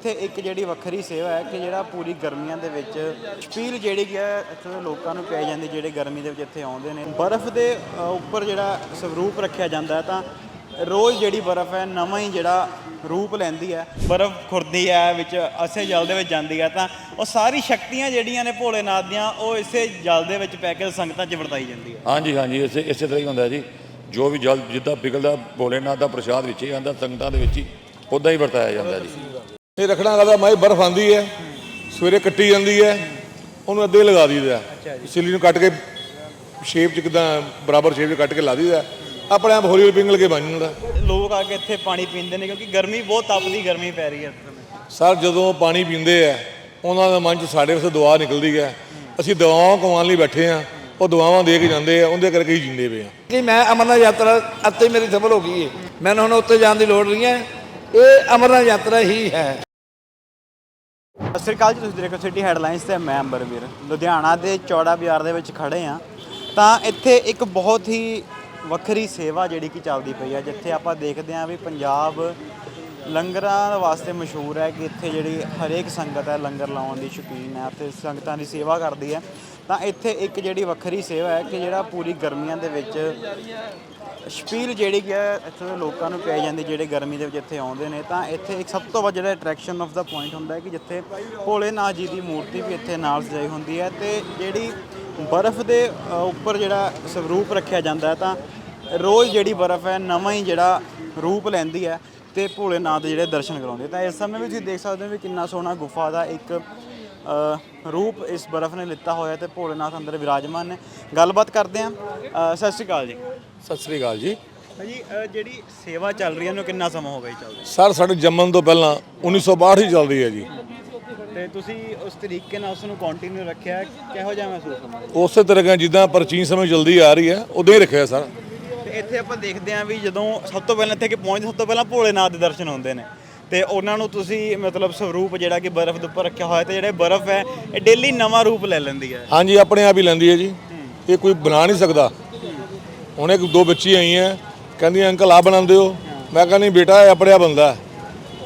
ਇੱਥੇ ਇੱਕ ਜਿਹੜੀ ਵੱਖਰੀ ਸੇਵਾ ਹੈ ਕਿ ਜਿਹੜਾ ਪੂਰੀ ਗਰਮੀਆਂ ਦੇ ਵਿੱਚ ਛਪੀਲ ਜਿਹੜੀ ਕਿ ਹੈ ਇੱਥੇ ਦੇ ਲੋਕਾਂ ਨੂੰ ਪਿਆਈ ਜਾਂਦੀ ਜਿਹੜੇ ਗਰਮੀ ਦੇ ਵਿੱਚ ਇੱਥੇ ਆਉਂਦੇ ਨੇ। ਬਰਫ਼ ਦੇ ਅ, ਉੱਪਰ ਜਿਹੜਾ ਸਵਰੂਪ ਰੱਖਿਆ ਜਾਂਦਾ ਹੈ ਤਾਂ ਰੋਜ਼ ਜਿਹੜੀ ਬਰਫ਼ ਹੈ ਨਵਾਂ ਹੀ ਜਿਹੜਾ ਰੂਪ ਲੈਂਦੀ ਹੈ। ਬਰਫ਼ ਖੁਰਦੀ ਹੈ ਵਿੱਚ ਅਸੇ ਜਲ ਦੇ ਵਿੱਚ ਜਾਂਦੀ ਹੈ ਤਾਂ ਉਹ ਸਾਰੀ ਸ਼ਕਤੀਆਂ ਜਿਹੜੀਆਂ ਨੇ ਭੋਲੇਨਾਥ ਦੀਆਂ ਉਹ ਇਸੇ ਜਲ ਦੇ ਵਿੱਚ ਪੈ ਕੇ ਸੰਗਤਾਂ 'ਚ ਵਰਤਾਈ ਜਾਂਦੀ ਹੈ। ਹਾਂਜੀ ਹਾਂਜੀ ਇਸੇ ਇਸੇ ਤਰ੍ਹਾਂ ਹੀ ਹੁੰਦਾ ਜੀ। ਜੋ ਵੀ ਜਲ ਜਿੱਦਾਂ ਪਿਘਲਦਾ ਭੋਲੇਨਾਥ ਦਾ ਪ੍ਰਸ਼ਾਦ ਵਿੱਚ ਹੀ ਆਉਂਦਾ ਸੰਗਤਾਂ ਦੇ ਵਿੱਚ ਹੀ ਉਦਾਂ ਹੀ ਵਰਤਾਇਆ ਜਾਂਦਾ ਜੀ। ਇਹ ਰੱਖਣਾ ਕਹਦਾ ਮਾਈ ਬਰਫ਼ ਆਂਦੀ ਹੈ ਸਵੇਰੇ ਕੱਟੀ ਜਾਂਦੀ ਹੈ ਉਹਨੂੰ ਅੱਧੇ ਲਗਾ ਦਈਦਾ। ਸਿਲੀ ਨੂੰ ਕੱਟ ਕੇ ਸ਼ੇਪ ਚ ਕਿਦਾਂ ਬਰਾਬਰ ਸ਼ੇਪ ਚ ਕੱਟ ਕੇ ਲਾ ਦਈਦਾ। ਆਪਣੇ ਆਪ ਹੌਲੀ ਹੌਲੀ ਪਿੰਗਲ ਕੇ ਬਣ ਜਾਂਦਾ। ਲੋਕ ਆ ਕੇ ਇੱਥੇ ਪਾਣੀ ਪੀਂਦੇ ਨੇ ਕਿਉਂਕਿ ਗਰਮੀ ਬਹੁਤ ਤਪਦੀ ਗਰਮੀ ਪੈ ਰਹੀ ਹੈ। ਸਰ ਜਦੋਂ ਪਾਣੀ ਪੀਂਦੇ ਆ ਉਹਨਾਂ ਦੇ ਮਨ ਚ ਸਾਡੇ ਵਾਸਤੇ ਦੁਆ ਨਿਕਲਦੀ ਹੈ। ਅਸੀਂ ਦੁਆਵਾਂ ਕਮਾਉਣ ਲਈ ਬੈਠੇ ਆ ਉਹ ਦੁਆਵਾਂ ਦੇ ਕੇ ਜਾਂਦੇ ਆ ਉਹਦੇ ਕਰਕੇ ਹੀ ਜਿੰਦੇ ਪਏ ਆ। ਕਿ ਮੈਂ ਅਮਰਨਾਥ ਯਾਤਰਾ ਅੱਤੇ ਮੇਰੀ ਸਫਲ ਹੋ ਗਈ ਹੈ ਮੈਨੂੰ ਹੁਣ ਉੱਤੇ ਜਾਣ ਦੀ ਲੋੜ ਨਹੀਂ ਹੈ। ਇਹ ਅਮਰਨਾਥ ਯਾਤਰਾ ਹੀ ਹੈ। ਸਤਿ ਸ਼੍ਰੀ ਅਕਾਲ ਜੀ, ਤੁਸੀਂ ਦੇਖ ਰਹੇ ਹੋ ਸਿਟੀ ਹੈਡਲਾਈਨਸ ਤੇ ਮੈਂ ਅੰਬਰਵੀਰ ਲੁਧਿਆਣਾ ਦੇ ਚੌੜਾ ਬਾਜ਼ਾਰ ਦੇ ਵਿੱਚ ਖੜੇ ਆ ਤਾਂ ਇੱਥੇ ਇੱਕ ਬਹੁਤ ਹੀ ਵੱਖਰੀ ਸੇਵਾ ਜਿਹੜੀ ਕਿ ਚੱਲਦੀ ਪਈ ਆ ਜਿੱਥੇ ਆਪਾਂ ਦੇਖਦੇ ਆ ਵੀ ਪੰਜਾਬ ਲੰਗਰਾਂ ਵਾਸਤੇ ਮਸ਼ਹੂਰ ਹੈ ਕਿ ਇੱਥੇ ਜਿਹੜੀ ਹਰੇਕ ਸੰਗਤ ਹੈ, ਲੰਗਰ ਲਾਉਣ ਦੀ ਸ਼ੌਕੀਨ ਹੈ ਤੇ ਸੰਗਤਾਂ ਦੀ ਸੇਵਾ ਕਰਦੀ ਹੈ। ਤਾਂ ਇੱਥੇ ਇੱਕ ਜਿਹੜੀ ਵੱਖਰੀ ਸੇਵਾ ਹੈ ਕਿ ਜਿਹੜਾ ਪੂਰੀ ਗਰਮੀਆਂ ਦੇ ਵਿੱਚ ਸ਼ਪੀਲ ਜਿਹੜੀ ਕਿ ਹੈ, ਇੱਥੇ ਦੇ ਲੋਕਾਂ ਨੂੰ ਪਿਆਈ ਜਾਂਦੀ, ਜਿਹੜੇ ਗਰਮੀ ਦੇ ਵਿੱਚ ਇੱਥੇ ਆਉਂਦੇ ਨੇ, ਤਾਂ ਇੱਥੇ ਇੱਕ ਸਭ ਤੋਂ ਵੱਧ ਜਿਹੜਾ ਅਟਰੈਕਸ਼ਨ ਆਫ ਦਾ ਪੁਆਇੰਟ ਹੁੰਦਾ ਹੈ ਕਿ ਜਿੱਥੇ ਭੋਲੇਨਾਥ ਜੀ ਦੀ ਮੂਰਤੀ ਵੀ ਇੱਥੇ ਨਾਲ ਸਜਾਈ ਹੁੰਦੀ ਹੈ ਤੇ ਜਿਹੜੀ ਬਰਫ਼ ਦੇ ਉੱਪਰ ਜਿਹੜਾ ਸਰੂਪ ਰੱਖਿਆ ਜਾਂਦਾ ਹੈ, ਤਾਂ ਰੋਜ਼ ਜਿਹੜੀ ਬਰਫ਼ ਹੈ, ਨਵਾਂ ਹੀ ਜਿਹੜਾ ਰੂਪ ਲੈਂਦੀ ਹੈ ਤੇ ਭੋਲੇਨਾਥ ਦੇ ਜਿਹੜੇ ਦਰਸ਼ਨ ਕਰਾਉਂਦੇ ਤਾਂ ਇਸ ਸਮੇਂ ਵੀ ਤੁਸੀਂ ਦੇਖ ਸਕਦੇ ਹੋ ਵੀ ਕਿੰਨਾ ਸੋਹਣਾ ਗੁਫਾ ਦਾ ਇੱਕ ਰੂਪ ਇਸ ਬਰਫ਼ ਨੇ ਲਿੱਤਾ ਹੋਇਆ ਤੇ ਭੋਲੇਨਾਥ ਅੰਦਰ ਵਿਰਾਜਮਾਨ ਨੇ। ਗੱਲਬਾਤ ਕਰਦੇ ਅ, ਸਤਿ ਸ਼੍ਰੀ ਅਕਾਲ ਜੀ। ਸਤਿ ਸ੍ਰੀ ਅਕਾਲ ਜੀ। ਅ, ਜਿਹੜੀ ਸੇਵਾ ਚੱਲ ਰਹੀ ਹੈ ਉਹਨੂੰ ਕਿੰਨਾ ਸਮਾਂ ਹੋ ਗਿਆ ਜੀ ਚੱਲਦੇ ਸਰ ਸਾਡੇ ਜੰਮਣ ਤੋਂ ਪਹਿਲਾਂ 1962 ਹੀ ਚੱਲਦੀ ਹੈ ਜੀ। ਤੇ ਤੁਸੀਂ ਉਸ ਤਰੀਕੇ ਨਾਲ ਉਸ ਨੂੰ ਕੰਟੀਨਿਊ ਰੱਖਿਆ। ਕਿਹੋ ਜਿਹਾ ਮਹਿਸੂਸ ਹੁੰਦਾ? ਜੀ? ਉਸੇ ਤਰ੍ਹਾਂ ਜਿੱਦਾਂ ਪ੍ਰਾਚੀਨ ਸਮੇਂ ਚੱਲਦੀ ਆ ਰਹੀ ਹੈ ਉਦਾਂ ਹੀ ਰੱਖਿਆ ਸਰ। ਤੇ ਇੱਥੇ ਆਪਾਂ ਦੇਖਦੇ ਹਾਂ ਵੀ ਜਦੋਂ ਸਭ ਤੋਂ ਪਹਿਲਾਂ ਇੱਥੇ ਕਿ ਪਹੁੰਚਦੇ ਸਭ ਤੋਂ ਪਹਿਲਾਂ ਭੋਲੇਨਾਥ ਦੇ ਦਰਸ਼ਨ ਹੁੰਦੇ ਨੇ। ਤੇ ਉਹਨਾਂ ਨੂੰ ਤੁਸੀਂ ਮਤਲਬ ਸਰੂਪ ਜਿਹੜਾ ਕਿ ਬਰਫ਼ ਦੇ ਉੱਪਰ ਰੱਖਿਆ ਹੋਇਆ ਤੇ ਜਿਹੜੇ ਬਰਫ਼ ਹੈ ਇਹ ਡੇਲੀ ਨਵਾਂ ਰੂਪ ਲੈ ਲੈਂਦੀ ਹੈ। ਹਾਂਜੀ ਆਪਣੇ ਆਪ ਹੀ ਲੈਂਦੀ ਹੈ ਜੀ। ਇਹ ਕੋਈ ਬਣਾ ਨਹੀਂ ਸਕਦਾ। ਹੁਣ ਇੱਕ ਦੋ ਬੱਚੀ ਆਈਆਂ ਕਹਿੰਦੀਆਂ ਅੰਕਲ ਆ ਬਣਾਉਂਦੇ ਹੋ? ਮੈਂ ਕਿਹਾ ਨਹੀਂ ਬੇਟਾ ਇਹ ਆਪਣੇ ਆਪ ਬੰਦਾ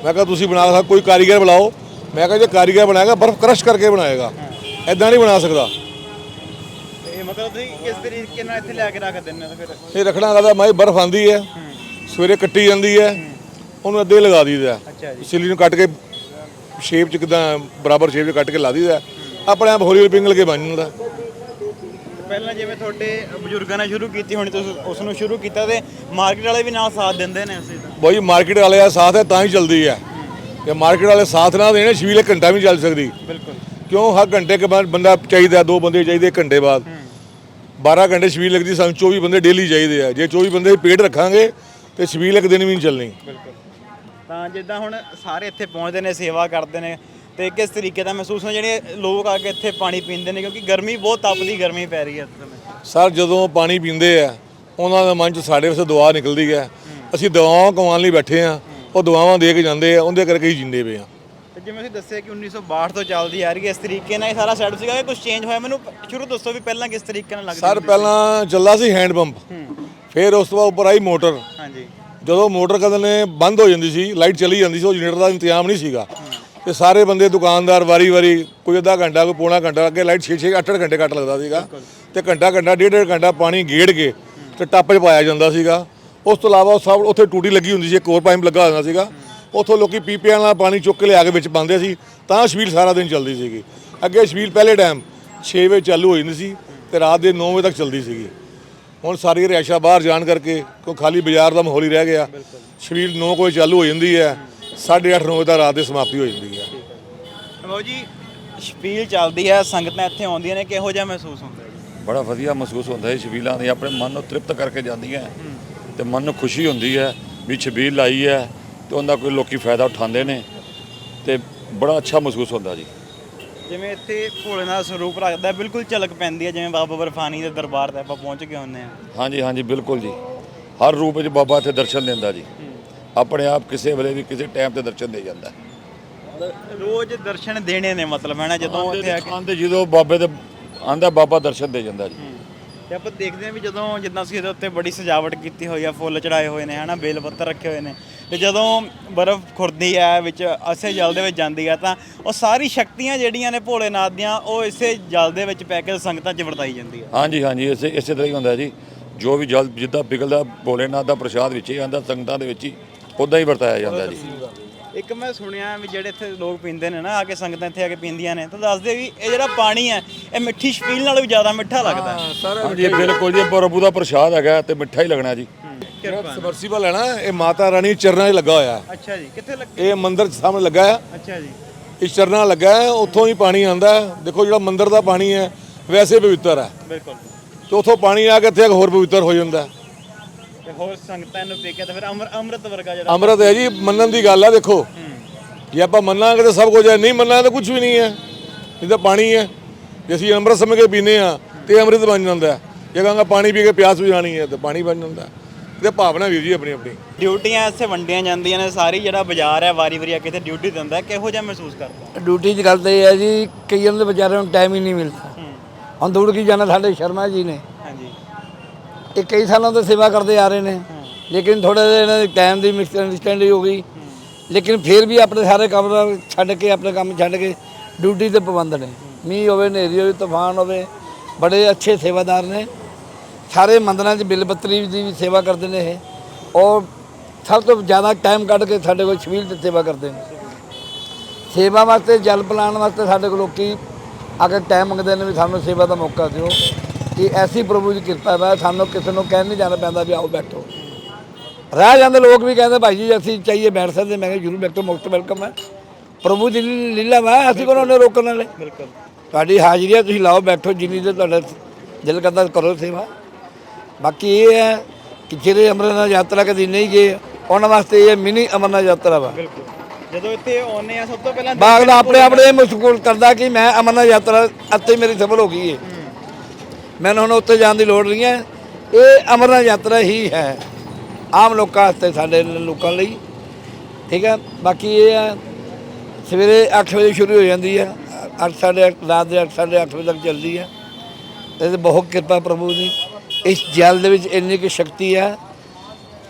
ਮੈਂ ਕਿਹਾ ਤੁਸੀਂ ਬਣਾ ਸਕਦਾ ਕੋਈ ਕਾਰੀਗਰ ਬੁਲਾਓ ਮੈਂ ਕਿਹਾ ਜੇ ਕਾਰੀਗਰ ਬਣਾਏਗਾ ਬਰਫ਼ ਕ੍ਰਸ਼ ਕਰਕੇ ਬਣਾਏਗਾ। ਐਦਾਂ ਨਹੀਂ ਬਣਾ ਸਕਦਾ। ਤੇ ਮਤਲਬ ਤੁਸੀਂ ਕਿਸ ਤਰੀਕੇ ਨਾਲ ਇੱਥੇ ਲਿਆ ਕੇ ਰੱਖ ਦਿੰਦੇ ਹੋ ਫਿਰ? ਇਹ ਰੱਖਣਾ ਕਹਦਾ ਮਾਈ ਬਰਫ਼ ਆਂਦੀ ਹੈ ਸਵੇਰੇ ਕੱਟੀ ਜਾਂਦੀ ਹੈ। ਉਹਨੂੰ ਅੱਧੇ ਲਗਾ ਦਈਦਾ। ਅੱਛਾ ਜੀ। ਸਿਲੀ ਨੂੰ ਕੱਟ ਕੇ ਸ਼ੇਪ ਚ ਕਿਦਾਂ ਬਰਾਬਰ ਸ਼ੇਪ ਚ ਕੱਟ ਕੇ ਲਾ ਦਈਦਾ। ਆਪਣੇ ਆਪ ਹੌਲੀ ਹੌਲੀ ਪਿੰਗਲ ਕੇ ਬਣ ਜਾਂਦਾ। ਪਹਿਲਾਂ ਜਿਵੇਂ ਤੁਹਾਡੇ ਬਜ਼ੁਰਗਾਂ ਨੇ ਸ਼ੁਰੂ ਕੀਤੀ ਹੋਣੀ ਤੁਸੀਂ ਉਸ ਨੂੰ ਸ਼ੁਰੂ ਕੀਤਾ ਤੇ ਮਾਰਕੀਟ ਵਾਲੇ ਵੀ ਨਾਲ ਸਾਥ ਦਿੰਦੇ ਨੇ ਅਸੀਂ ਤਾਂ। ਬਈ ਮਾਰਕੀਟ ਵਾਲੇ ਦਾ ਸਾਥ ਹੈ ਤਾਂ ਹੀ ਚੱਲਦੀ ਹੈ ਜੇ ਮਾਰਕੀਟ ਵਾਲੇ ਸਾਥ ਨਾ ਦੇਣ ਸ਼ਵੀਲ ਇੱਕ ਘੰਟਾ ਵੀ ਚੱਲ ਸਕਦੀ। ਬਿਲਕੁਲ। ਕਿਉਂ? ਹਰ ਘੰਟੇ ਕੇ ਬਾਅਦ ਬੰਦਾ ਚਾਹੀਦਾ ਦੋ ਬੰਦੇ ਚਾਹੀਦੇ ਇੱਕ ਘੰਟੇ ਬਾਅਦ। 12 ਘੰਟੇ ਸ਼ਵੀਲ ਲੱਗਦੀ ਸਾਨੂੰ 24 ਬੰਦੇ ਡੇਲੀ ਚਾਹੀਦੇ ਆ। ਜੇ 24 ਬੰਦੇ ਪੇਟ ਰੱਖਾਂਗੇ ਤੇ ਸ਼ਵੀਲ ਇੱਕ ਦਿਨ ਵੀ ਨਹੀਂ ਚੱਲਣੀ। ਬਿਲਕੁਲ। ਤਾਂ ਜਿੱਦਾਂ ਹੁਣ ਸਾਰੇ ਇੱਥੇ ਪਹੁੰਚਦੇ ਨੇ ਸੇਵਾ ਕਰਦੇ ਨੇ ਤੇ ਕਿਸ ਤਰੀਕੇ ਦਾ ਮਹਿਸੂਸ ਹੁੰਦਾ ਜਿਹੜੇ ਲੋਕ ਆ ਕੇ ਇੱਥੇ ਪਾਣੀ ਪੀਂਦੇ ਨੇ ਕਿਉਂਕਿ ਗਰਮੀ ਬਹੁਤ ਤਪਦੀ ਗਰਮੀ ਪੈ ਰਹੀ ਹੈ ਇਸ ਸਮੇਂ। ਸਰ ਜਦੋਂ ਪਾਣੀ ਪੀਂਦੇ ਆ ਉਹਨਾਂ ਦੇ ਮਨ ਚ ਸਾਡੇ ਵਾਸਤੇ ਦੁਆ ਨਿਕਲਦੀ ਹੈ। ਅਸੀਂ ਦੁਆਵਾਂ ਕਮਾਉਣ ਲਈ ਬੈਠੇ ਆ ਉਹ ਦੁਆਵਾਂ ਦੇ ਕੇ ਜਾਂਦੇ ਆ ਉਹਦੇ ਕਰਕੇ ਹੀ ਜਿੰਦੇ ਪਏ ਆ ਤੇ ਜਿਵੇਂ ਤੁਸੀਂ ਦੱਸਿਆ ਕਿ 1962 ਤੋਂ ਚੱਲਦੀ ਆ ਰਹੀ ਹੈ ਇਸ ਤਰੀਕੇ ਨਾਲ ਇਹ ਸਾਰਾ ਸੈਟਅਪ ਸੀਗਾ ਕਿ ਕੁਝ ਚੇਂਜ ਹੋਇਆ? ਮੈਨੂੰ ਸ਼ੁਰੂ ਦੱਸੋ ਵੀ ਪਹਿਲਾਂ ਕਿਸ ਤਰੀਕੇ ਨਾਲ ਲੱਗਦਾ ਸਰ ਪਹਿਲਾਂ ਚੱਲਦਾ ਸੀ ਹੈਂਡ ਪੰਪ ਫਿਰ ਉਸ ਤੋਂ ਬਾਅਦ ਉੱਪਰ ਆਈ ਮੋਟਰ। ਹਾਂਜੀ। ਜਦੋਂ ਮੋਟਰ ਕਦਲ ਨੇ ਬੰਦ ਹੋ ਜਾਂਦੀ ਸੀ, ਲਾਈਟ ਚਲੀ ਜਾਂਦੀ ਸੀ, ਉਹ ਜਨਰੇਟਰ ਦਾ ਇੰਤਜ਼ਾਮ ਨਹੀਂ ਸੀਗਾ। ਤੇ ਸਾਰੇ ਬੰਦੇ, ਦੁਕਾਨਦਾਰ ਵਾਰੀ-ਵਾਰੀ ਕੋਈ ਅੱਧਾ ਘੰਟਾ, ਕੋਈ ਪੌਣਾ ਘੰਟਾ ਅੱਗੇ ਲਾਈਟ 6-6 8-8 ਘੰਟੇ ਕੱਟ ਲੱਗਦਾ ਸੀਗਾ। ਤੇ ਘੰਟਾ ਘੰਟਾ ਡੇਢ ਡੇਢ ਘੰਟਾ ਪਾਣੀ ਗੇੜ ਕੇ ਤੇ ਟੱਪ 'ਚ ਪਾਇਆ ਜਾਂਦਾ ਸੀਗਾ। ਉਸ ਤੋਂ ਇਲਾਵਾ ਸਭ ਉੱਥੇ ਟੂਟੀ ਲੱਗੀ ਹੁੰਦੀ ਸੀ, ਇੱਕ ਹੋਰ ਪਾਈਪ ਲੱਗਾ ਹੁੰਦਾ ਸੀਗਾ। ਉੱਥੋਂ ਲੋਕੀ ਪੀਪਿਆਂ ਨਾਲ ਪਾਣੀ ਚੁੱਕ ਕੇ ਲਿਆ ਕੇ ਵਿੱਚ ਪਾਉਂਦੇ ਸੀ, ਤਾਂ ਛਬੀਲ ਸਾਰਾ ਦਿਨ ਚੱਲਦੀ ਸੀਗੀ। ਅੱਗੇ ਛਬੀਲ ਪਹਿਲੇ ਟਾਈਮ 6 ਵਜੇ ਚਾਲੂ ਹੋ ਜਾਂਦੀ ਸੀ ਤੇ ਰਾਤ ਦੇ 9 ਵਜੇ ਤੱਕ ਚੱਲਦੀ ਸੀਗੀ। ਹੁਣ ਸਾਰੀ ਰਿਹਾਇਸ਼ਾਂ ਬਾਹਰ ਜਾਣ ਕਰਕੇ ਕਿਉਂ ਖਾਲੀ ਬਾਜ਼ਾਰ ਦਾ ਮਾਹੌਲ ਹੀ ਰਹਿ ਗਿਆ। ਛਬੀਲ 9 ਵਜੇ ਚਾਲੂ ਹੋ ਜਾਂਦੀ ਹੈ 8:30 9 ਵਜੇ ਤੱਕ ਰਾਤ ਦੀ ਸਮਾਪਤੀ ਹੋ ਜਾਂਦੀ ਹੈ। ਬਾਬੂ ਜੀ ਸ਼ਪੀਲ ਚੱਲਦੀ ਹੈ ਸੰਗਤਾਂ ਇੱਥੇ ਆਉਂਦੀਆਂ ਨੇ ਕਿਹੋ ਜਿਹਾ ਮਹਿਸੂਸ ਹੁੰਦਾ ਹੈ? ਬੜਾ ਵਧੀਆ ਮਹਿਸੂਸ ਹੁੰਦਾ ਹੈ ਛਬੀਲਾਂ ਦੀ ਆਪਣੇ ਮਨ ਨੂੰ ਤ੍ਰਿਪਤ ਕਰਕੇ ਜਾਂਦੀਆਂ ਤੇ ਮਨ ਨੂੰ ਖੁਸ਼ੀ ਹੁੰਦੀ ਹੈ ਵੀ ਛਬੀਲ ਲਾਈ ਹੈ ਤੇ ਉਹਦਾ ਕੋਈ ਲੋਕੀ ਫਾਇਦਾ ਉਠਾਉਂਦੇ ਨੇ ਤੇ ਬੜਾ ਅੱਛਾ ਮਹਿਸੂਸ ਹੁੰਦਾ ਜੀ। ਜਿਵੇਂ ਇੱਥੇ ਭੋਲੇਨਾਥ ਸਰੂਪ ਰੱਖਦਾ ਹੈ, ਬਿਲਕੁਲ ਝਲਕ ਪੈਂਦੀ ਹੈ ਜਿਵੇਂ ਬਾਬਾ ਬਰਫਾਨੀ ਦੇ ਦਰਬਾਰ ਤੇ ਆਪਾਂ ਪਹੁੰਚ ਗਏ ਹੁੰਨੇ ਆ ਹਾਂਜੀ ਹਾਂਜੀ ਬਿਲਕੁਲ ਜੀ। ਹਰ ਰੂਪ ਵਿੱਚ ਬਾਬਾ ਇੱਥੇ ਦਰਸ਼ਨ ਦਿੰਦਾ ਜੀ। ਆਪਣੇ ਆਪ ਕਿਸੇ ਵੇਲੇ ਵੀ ਕਿਸੇ ਟਾਈਮ ਤੇ ਦਰਸ਼ਨ ਦੇ ਜਾਂਦਾ। ਰੋਜ਼ ਦਰਸ਼ਨ ਦੇਣੇ ਨੇ ਮਤਲਬ ਹੈ ਨਾ? ਜਦੋਂ ਇੱਥੇ ਆ ਕੇ ਆਂਦੇ ਜਦੋਂ ਬਾਬੇ ਦੇ ਆਂਦਾ ਬਾਬਾ ਦਰਸ਼ਨ ਦੇ ਜਾਂਦਾ ਜੀ। ਤੇ ਆਪਾਂ ਦੇਖਦੇ ਹਾਂ ਵੀ ਜਦੋਂ ਜਿੱਦਾਂ ਅਸੀਂ ਇਹਦੇ ਉੱਤੇ ਬੜੀ ਸਜਾਵਟ ਕੀਤੀ ਹੋਈ ਆ, ਫੁੱਲ ਚੜਾਏ ਹੋਏ ਨੇ, ਹਨਾ, ਬੇਲ ਪੱਤਰ ਰੱਖੇ ਹੋਏ ਨੇ, ਤੇ ਜਦੋਂ ਬਰਫ਼ ਖੁਰਦੀ ਹੈ ਵਿੱਚ ਅਸੇ ਜਲ ਦੇ ਵਿੱਚ ਜਾਂਦੀ ਹੈ ਤਾਂ ਉਹ ਸਾਰੀ ਸ਼ਕਤੀਆਂ ਜਿਹੜੀਆਂ ਨੇ ਭੋਲੇਨਾਥ ਦੀਆਂ, ਉਹ ਇਸੇ ਜਲ ਦੇ ਵਿੱਚ ਪੈ ਕੇ ਸੰਗਤਾਂ 'ਚ ਵਰਤਾਈ ਜਾਂਦੀ ਹੈ ਹਾਂਜੀ ਹਾਂਜੀ, ਇਸੇ ਇਸੇ ਤਰ੍ਹਾਂ ਹੀ ਹੁੰਦਾ ਜੀ। ਜੋ ਵੀ ਜਲ ਜਿੱਦਾਂ ਪਿਘਲਦਾ ਭੋਲੇਨਾਥ ਦਾ ਪ੍ਰਸ਼ਾਦ ਵਿੱਚ ਹੀ, ਆਂਦਾ ਸੰਗਤਾਂ ਦੇ ਵਿੱਚ ਹੀ ਉਦਾਂ ਹੀ ਵਰਤਾਇਆ ਜਾਂਦਾ ਜੀ। ਇੱਕ ਮੈਂ ਸੁਣਿਆ ਵੀ ਜਿਹੜੇ ਇੱਥੇ ਲੋਕ ਪੀਂਦੇ ਨੇ ਨਾ ਆ ਕੇ ਸੰਗਤਾਂ ਇੱਥੇ ਆ ਕੇ ਪੀਂਦੀਆਂ ਨੇ ਤਾਂ ਦੱਸਦੇ ਵੀ ਇਹ ਜਿਹੜਾ ਪਾਣੀ ਹੈ ਇਹ ਮਿੱਠੀ ਛਪੀਲ ਨਾਲੋਂ ਵੀ ਜ਼ਿਆਦਾ ਮਿੱਠਾ ਲੱਗਦਾ ਹੈ। ਹਾਂਜੀ ਇਹ ਬਿਲਕੁਲ ਜੀ ਪ੍ਰਭੂ ਦਾ ਪ੍ਰਸ਼ਾਦ ਹੈਗਾ ਤੇ ਮਿੱਠਾ ਹੀ ਲੱਗਣਾ ਜੀ। ਸਬਮਰਸੀਬਲ ਹੈ ਨਾ ਇਹ ਮਾਤਾ ਰਾਣੀ ਚਰਨਾਂ 'ਚ ਲੱਗਾ ਹੋਇਆ। ਹੈ ਅੱਛਾ ਜੀ ਕਿੱਥੇ ਲੱਗੇ? ਇਹ ਮੰਦਿਰ 'ਚ ਸਾਹਮਣੇ ਲੱਗਾ ਹੈ ਅੱਛਾ ਜੀ। ਇਸ ਚਰਨਾਂ ਲੱਗਾ ਹੈ ਉੱਥੋਂ ਹੀ ਪਾਣੀ ਆਂਦਾ ਹੈ। ਦੇਖੋ ਜਿਹੜਾ ਮੰਦਿਰ ਦਾ ਪਾਣੀ ਹੈ ਵੈਸੇ ਪਵਿੱਤਰ ਹੈ। ਬਿਲਕੁਲ। ਤੇ ਉੱਥੋਂ ਪਾਣੀ ਆ ਕੇ ਇੱਥੇ ਹੋਰ ਪਵਿੱਤਰ ਹੋ ਜਾਂਦਾ ਹੈ। ਤੇ ਹੋਰ ਸੰਗਤਾਂ ਨੂੰ ਪੀ ਕੇ ਤਾਂ ਫਿਰ ਅੰਮ੍ਰਿ- ਅੰਮ੍ਰਿਤ ਵਰਗਾ ਜਿਹੜਾ ਅੰਮ੍ਰਿਤ ਹੈ ਜੀ ਮੰਨਣ ਦੀ ਗੱਲ ਹੈ ਦੇਖੋ। ਜੇ ਆਪਾਂ ਮੰਨਾਂਗੇ ਤਾਂ ਸਭ ਕੁਝ ਹੈ ਨਹੀਂ ਮੰਨਾਂਗੇ ਤਾਂ ਕੁਝ ਵੀ ਨਹੀਂ ਹੈ। ਇਹ ਤਾਂ ਪਾਣੀ ਹੈ। ਜੇ ਅਸੀਂ ਅੰਮ੍ਰਿਤ ਸਮਝ ਕੇ ਪੀਨੇ ਆ ਤੇ ਅੰਮ੍ਰਿਤ ਬਣ ਜਾਂਦਾ ਹੈ। ਜੇ ਕਹਾਂਗਾ ਪਾਣੀ ਪੀ ਕੇ ਪਿਆਸ ਬੁਝਾਣੀ ਹੈ ਤੇ ਪਾਣੀ ਬਣ ਜਾਂਦਾ ਤੇ ਭਾਵਨਾ ਵੀਰ ਜੀ ਆਪਣੀ ਆਪਣੀ। ਡਿਊਟੀਆਂ ਇੱਥੇ ਵੰਡੀਆਂ ਜਾਂਦੀਆਂ ਨੇ ਸਾਰੀ ਜਿਹੜਾ ਬਾਜ਼ਾਰ ਹੈ ਵਾਰੀ ਵਾਰੀ ਆ ਕੇ ਡਿਊਟੀ ਦਿੰਦਾ ਕਿਹੋ ਜਿਹਾ ਮਹਿਸੂਸ ਕਰਦਾ? ਡਿਊਟੀ 'ਚ ਗੱਲ ਤਾਂ ਇਹ ਹੈ ਜੀ ਕਈਆਂ ਦੇ ਵਿਚਾਰਿਆਂ ਨੂੰ ਟਾਈਮ ਹੀ ਨਹੀਂ ਮਿਲਦਾ। ਹੁਣ ਦੌੜ ਕੀ ਜਾਣਾ ਸਾਡੇ ਸ਼ਰਮਾ ਜੀ ਨੇ। ਇਹ ਕਈ ਸਾਲਾਂ ਤੋਂ ਸੇਵਾ ਕਰਦੇ ਆ ਰਹੇ ਨੇ। ਲੇਕਿਨ ਥੋੜਾ ਜਿਹਾ ਇਹਨਾਂ ਦੇ ਟਾਈਮ ਦੀ ਮਿਸਅੰਡਰਸਟੈਂਡਿੰਗ ਹੋ ਗਈ। ਲੇਕਿਨ ਫਿਰ ਵੀ ਆਪਣੇ ਸਾਰੇ ਕੰਮ ਛੱਡ ਕੇ, ਆਪਣੇ ਕੰਮ ਛੱਡ ਕੇ ਡਿਊਟੀ ਤੇ ਪਾਬੰਦ ਨੇ। ਮੀਂਹ ਹੋਵੇ, ਹਨੇਰੀ ਹੋਵੇ, ਤੂਫਾਨ ਹੋਵੇ, ਬੜੇ ਅੱਛੇ ਸੇਵਾਦਾਰ ਨੇ। ਸਾਰੇ ਮੰਦਰਾਂ 'ਚ ਬਿੱਲ ਬੱਤਰੀ ਦੀ ਵੀ ਸੇਵਾ ਕਰਦੇ ਨੇ ਇਹ। ਔਰ ਸਭ ਤੋਂ ਜ਼ਿਆਦਾ ਟਾਈਮ ਕੱਢ ਕੇ ਸਾਡੇ ਕੋਲ ਛਬੀਲ ਤੇ ਸੇਵਾ ਕਰਦੇ ਨੇ। ਸੇਵਾ ਵਾਸਤੇ, ਜਲ ਪਿਲਾਉਣ ਵਾਸਤੇ ਸਾਡੇ ਕੋਲ ਲੋਕੀ ਅਗਰ ਟਾਈਮ ਮੰਗਦੇ ਨੇ ਵੀ ਸਾਨੂੰ ਸੇਵਾ ਦਾ ਮੌਕਾ ਦਿਓ। ਕਿ ਐਸੀ ਪ੍ਰਭੂ ਦੀ ਕਿਰਪਾ ਹੈ ਸਾਨੂੰ ਕਿਸੇ ਨੂੰ ਕਹਿਣ ਨਹੀਂ ਜਾਣਾ ਪੈਂਦਾ ਵੀ ਆਓ ਬੈਠੋ। ਰਹਿ ਜਾਂਦੇ ਲੋਕ ਵੀ ਕਹਿੰਦੇ ਭਾਈ ਜੀ ਅਸੀਂ ਚਾਹੀਏ ਬੈਠ ਸਕਦੇ ਮੈਂ ਕਿਹਾ ਜਰੂਰ ਬੈਠੋ ਮੁਕਤ ਵੈਲਕਮ ਹੈ। ਪ੍ਰਭੂ ਦੀ ਲੀਲਾ ਵਾ ਅਸੀਂ ਕੋਲੋਂ ਨੇ ਰੋਕਣ ਵਾਲੇ? ਬਿਲਕੁਲ। ਤੁਹਾਡੀ ਹਾਜ਼ਰੀ ਹੈ ਤੁਸੀਂ ਲਾਓ ਬੈਠੋ ਜਿੰਨੀ ਦੇ ਤੁਹਾਡਾ ਦਿਲ ਕਰਦਾ ਕਰੋ ਸੇਵਾ। ਬਾਕੀ ਇਹ ਹੈ ਕਿ ਜਿਹੜੇ ਅਮਰਨਾਥ ਯਾਤਰਾ ਕਦੀ ਨਹੀਂ ਗਏ ਉਹਨਾਂ ਵਾਸਤੇ ਇਹ ਮਿਨੀ ਅਮਰਨਾਥ ਯਾਤਰਾ ਵਾ। ਬਿਲਕੁਲ। ਜਦੋਂ ਇੱਥੇ ਆਉਨੇ ਆ ਸਭ ਤੋਂ ਪਹਿਲਾਂ ਬਾਗ ਦਾ ਆਪਣੇ ਆਪਣੇ ਮਸਕੂਲ ਕਰਦਾ ਕਿ ਮੈਂ ਅਮਰਨਾਥ ਯਾਤਰਾ ਅਤੇ ਮੇਰੀ ਸਫਲ ਹੋ ਗਈ ਹੈ ਮੈਨੂੰ ਹੁਣ ਉੱਥੇ ਜਾਣ ਦੀ ਲੋੜ ਨਹੀਂ ਹੈ। ਇਹ ਅਮਰਨਾਥ ਯਾਤਰਾ ਹੀ ਹੈ। ਆਮ ਲੋਕਾਂ ਵਾਸਤੇ, ਸਾਡੇ ਲੋਕਾਂ ਲਈ। ਠੀਕ ਹੈ? ਬਾਕੀ ਇਹ ਹੈ, ਸਵੇਰੇ 8 ਵਜੇ ਸ਼ੁਰੂ ਹੋ ਜਾਂਦੀ ਹੈ। 8 ਸਾਢੇ ਅੱਠ, ਰਾਤ ਦੇ 8 ਸਾਢੇ ਅੱਠ ਵਜੇ ਤੱਕ ਚੱਲਦੀ ਹੈ। ਤੇ ਬਹੁਤ ਕਿਰਪਾ ਪ੍ਰਭੂ ਦੀ। ਇਸ ਜਲ ਦੇ ਵਿੱਚ ਇੰਨੀ ਕੁ ਸ਼ਕਤੀ ਹੈ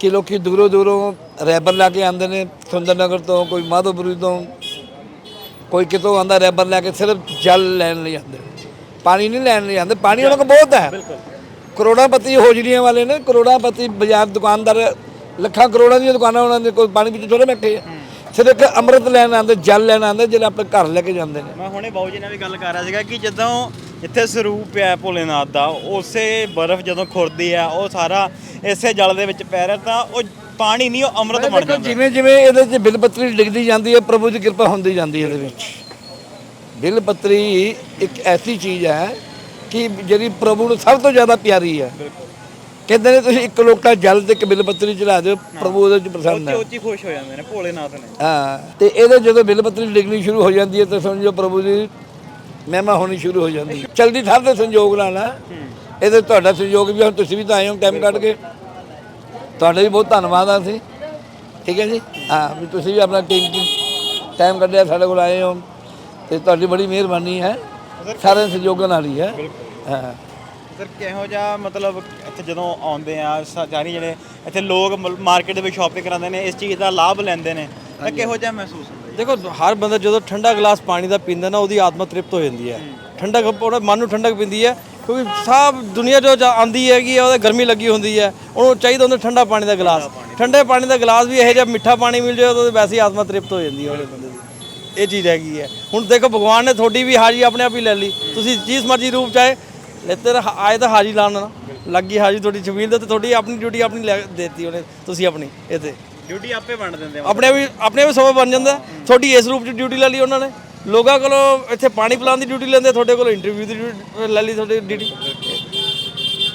ਕਿ ਲੋਕੀ ਦੂਰੋਂ ਦੂਰੋਂ ਰੈਬਰ ਲਾ ਕੇ ਆਉਂਦੇ ਨੇ। ਸੁੰਦਰ ਨਗਰ ਤੋਂ, ਕੋਈ ਮਾਧੋਪੁਰੀ ਤੋਂ, ਕੋਈ ਕਿਤੋਂ ਆਂਦਾ ਰੈਬਰ ਲੈ ਕੇ, ਸਿਰਫ ਜਲ ਲੈਣ ਲਈ ਆਉਂਦੇ ਪਾਣੀ ਨਹੀਂ ਲੈਣ ਲਈ ਆਉਂਦੇ ਪਾਣੀ ਉਹਨਾਂ ਕੋਲ ਬਹੁਤ ਹੈ। ਕਰੋੜਾਪਤੀ ਹੋਜਰੀਆਂ ਵਾਲੇ ਨੇ ਕਰੋੜਾਪਤੀ ਬਾਜ਼ਾਰ ਦੁਕਾਨਦਾਰ ਲੱਖਾਂ ਕਰੋੜਾਂ ਦੀਆਂ ਦੁਕਾਨਾਂ ਉਹਨਾਂ ਦੇ ਕੋਈ ਪਾਣੀ ਵਿੱਚ ਥੋੜੇ ਬੈਠੇ ਆ। ਸਿਰਫ ਇੱਕ ਅੰਮ੍ਰਿਤ ਲੈਣ ਆਉਂਦੇ ਜਲ ਲੈਣ ਆਉਂਦੇ ਜਿਹੜਾ ਆਪਣੇ ਘਰ ਲੈ ਕੇ ਜਾਂਦੇ ਨੇ। ਮੈਂ ਹੁਣੇ ਬਾਊ ਜੀ ਨਾਲ ਵੀ ਗੱਲ ਕਰ ਰਿਹਾ ਸੀਗਾ ਕਿ ਜਦੋਂ ਇੱਥੇ ਸਰੂਪ ਹੈ ਭੋਲੇਨਾਥ ਦਾ ਉਸੇ ਬਰਫ਼ ਜਦੋਂ ਖੁਰਦੀ ਹੈ ਉਹ ਸਾਰਾ ਇਸੇ ਜਲ ਦੇ ਵਿੱਚ ਪੈ ਰਿਹਾ ਤਾਂ ਉਹ ਪਾਣੀ ਨਹੀਂ ਉਹ ਅੰਮ੍ਰਿਤ ਬਣ ਜਾਂਦਾ। ਜਿਵੇਂ ਜਿਵੇਂ ਇਹਦੇ 'ਚ ਬਿਲ ਪੱਤਰੀ ਡਿੱਗਦੀ ਜਾਂਦੀ ਹੈ ਪ੍ਰਭੂ ਦੀ ਕਿਰਪਾ ਹੁੰਦੀ ਜਾਂਦੀ ਹੈ ਇਹਦੇ ਵਿੱਚ। ਬਿਲ ਪੱਤਰੀ ਇੱਕ ਐਸੀ ਚੀਜ਼ ਹੈ ਕਿ ਜਿਹੜੀ ਪ੍ਰਭੂ ਨੂੰ ਸਭ ਤੋਂ ਜ਼ਿਆਦਾ ਪਿਆਰੀ ਹੈ। ਕਹਿੰਦੇ ਨੇ ਤੁਸੀਂ ਇੱਕ ਲੋਟਾ ਜਲ ਤੇ ਇੱਕ ਬਿਲ ਪੱਤਰੀ ਚੜਾ ਦਿਓ ਪ੍ਰਭੂ ਉਹਦੇ 'ਚ ਪ੍ਰਸੰਨ ਹੈ। ਉੱਚੀ ਖੁਸ਼ ਹੋ ਜਾਂਦੇ ਨੇ ਭੋਲੇਨਾਥ ਨੇ। ਹਾਂ ਤੇ ਇਹਦੇ ਜਦੋਂ ਬਿਲ ਪੱਤਰੀ ਡਿੱਗਣੀ ਸ਼ੁਰੂ ਹੋ ਜਾਂਦੀ ਹੈ ਤਾਂ ਸਮਝੋ ਪ੍ਰਭੂ ਦੀ ਮਹਿਮਾ ਹੋਣੀ ਸ਼ੁਰੂ ਹੋ ਜਾਂਦੀ ਹੈ। ਚਲਦੀ ਥਰ ਦੇ ਸੰਯੋਗ ਨਾਲ ਆ ਇਹਦੇ ਤੁਹਾਡਾ ਸੰਯੋਗ ਵੀ ਹੁਣ ਤੁਸੀਂ ਵੀ ਤਾਂ ਆਏ ਹੋ ਟਾਈਮ ਕੱਢ ਕੇ। ਤੁਹਾਡਾ ਵੀ ਬਹੁਤ ਧੰਨਵਾਦ ਆ ਅਸੀਂ। ਠੀਕ ਹੈ ਜੀ? ਹਾਂ ਵੀ ਤੁਸੀਂ ਵੀ ਆਪਣਾ ਟੀਮ ਟਾਈਮ ਕੱਢਿਆ ਸਾਡੇ ਕੋਲ ਆਏ ਹੋ। ਤੇ ਤੁਹਾਡੀ ਬੜੀ ਮਿਹਰਬਾਨੀ ਹੈ। ਸਾਰੇ ਸੰਯੋਗਾਂ ਨਾਲ ਹੀ ਹੈ। ਹਾਂ। ਸਰ ਕਿਹੋ ਜਿਹਾ ਮਤਲਬ ਇੱਥੇ ਜਦੋਂ ਆਉਂਦੇ ਆ ਸਾਰੇ ਜਿਹੜੇ ਇੱਥੇ ਲੋਕ ਮਾਰਕੀਟ ਦੇ ਵਿੱਚ ਸ਼ਾਪਿੰਗ ਕਰਾਉਂਦੇ ਨੇ ਇਸ ਚੀਜ਼ ਦਾ ਲਾਭ ਲੈਂਦੇ ਨੇ ਤਾਂ ਕਿਹੋ ਜਿਹਾ ਮਹਿਸੂਸ ਹੁੰਦਾ? ਦੇਖੋ ਹਰ ਬੰਦਾ ਜਦੋਂ ਠੰਡਾ ਗਲਾਸ ਪਾਣੀ ਦਾ ਪੀਂਦਾ ਨਾ ਉਹਦੀ ਆਤਮਾ ਤ੍ਰਿਪਤ ਹੋ ਜਾਂਦੀ ਹੈ। ਠੰਡਕ ਉਹਦਾ ਮਨ ਨੂੰ ਠੰਡਕ ਪੈਂਦੀ ਹੈ ਕਿਉਂਕਿ ਸਭ ਦੁਨੀਆ ਜੋ ਆਉਂਦੀ ਹੈਗੀ ਉਹਦੇ ਗਰਮੀ ਲੱਗੀ ਹੁੰਦੀ ਹੈ। ਉਹਨੂੰ ਚਾਹੀਦਾ ਹੁੰਦਾ ਠੰਡਾ ਪਾਣੀ ਦਾ ਗਲਾਸ। ਠੰਡੇ ਪਾਣੀ। ਦਾ ਗਲਾਸ ਵੀ ਇਹੋ ਜਿਹਾ ਮਿੱਠਾ ਪਾਣੀ ਮਿਲ ਜਾਏ ਤਾਂ ਵੈਸੇ ਹੀ ਆਤਮਾ ਤ੍ਰਿਪਤ ਹੋ ਜਾਂਦੀ ਹੈ ਉਹਦੇ ਬੰਦੇ ਦੀ। ਇਹ ਚੀਜ਼ ਹੈਗੀ ਹੈ। ਹੁਣ ਦੇਖੋ ਭਗਵਾਨ ਨੇ ਤੁਹਾਡੀ ਵੀ ਹਾਜ਼ਰੀ ਆਪਣੇ ਆਪ ਹੀ ਲੈ ਲਈ। ਤੁਸੀਂ ਜਿਸ ਮਰਜ਼ੀ ਰੂਪ ਚਾਹੇ ਲੈਤੇ ਤਾਂ ਹ- ਆਏ ਤਾਂ ਹਾਜ਼ਰੀ ਲਾਉਣ ਨਾ। ਲੱਗੀ ਹਾਜ਼ਰੀ ਤੁਹਾਡੀ ਛਬੀਲ ਦੇ ਤੇ ਤੁਹਾਡੀ ਆਪਣੀ ਡਿਊਟੀ ਆਪਣੀ ਲੈ ਦੇਤੀ ਉਹਨੇ ਤੁਸੀਂ ਆਪਣੀ ਇੱਥੇ ਡਿਊਟੀ ਆਪੇ ਵੰਡ ਦਿੰਦੇ ਆ। ਆਪਣੇ ਵੀ ਆਪਣੇ ਵੀ ਸਮਾਂ ਬਣ ਜਾਂਦਾ। ਤੁਹਾਡੀ ਇਸ ਰੂਪ 'ਚ ਡਿਊਟੀ ਲੈ ਲਈ ਉਹਨਾਂ ਨੇ। ਲੋਕਾਂ ਕੋਲੋਂ ਇੱਥੇ ਪਾਣੀ ਪਿਲਾਉਣ ਦੀ ਡਿਊਟੀ ਲੈਂਦੇ ਤੁਹਾਡੇ ਕੋਲੋਂ ਇੰਟਰਵਿਊ ਦੀ ਡਿਊਟੀ ਲੈ ਲਈ ਤੁਹਾਡੀ ਡਿਊਟੀ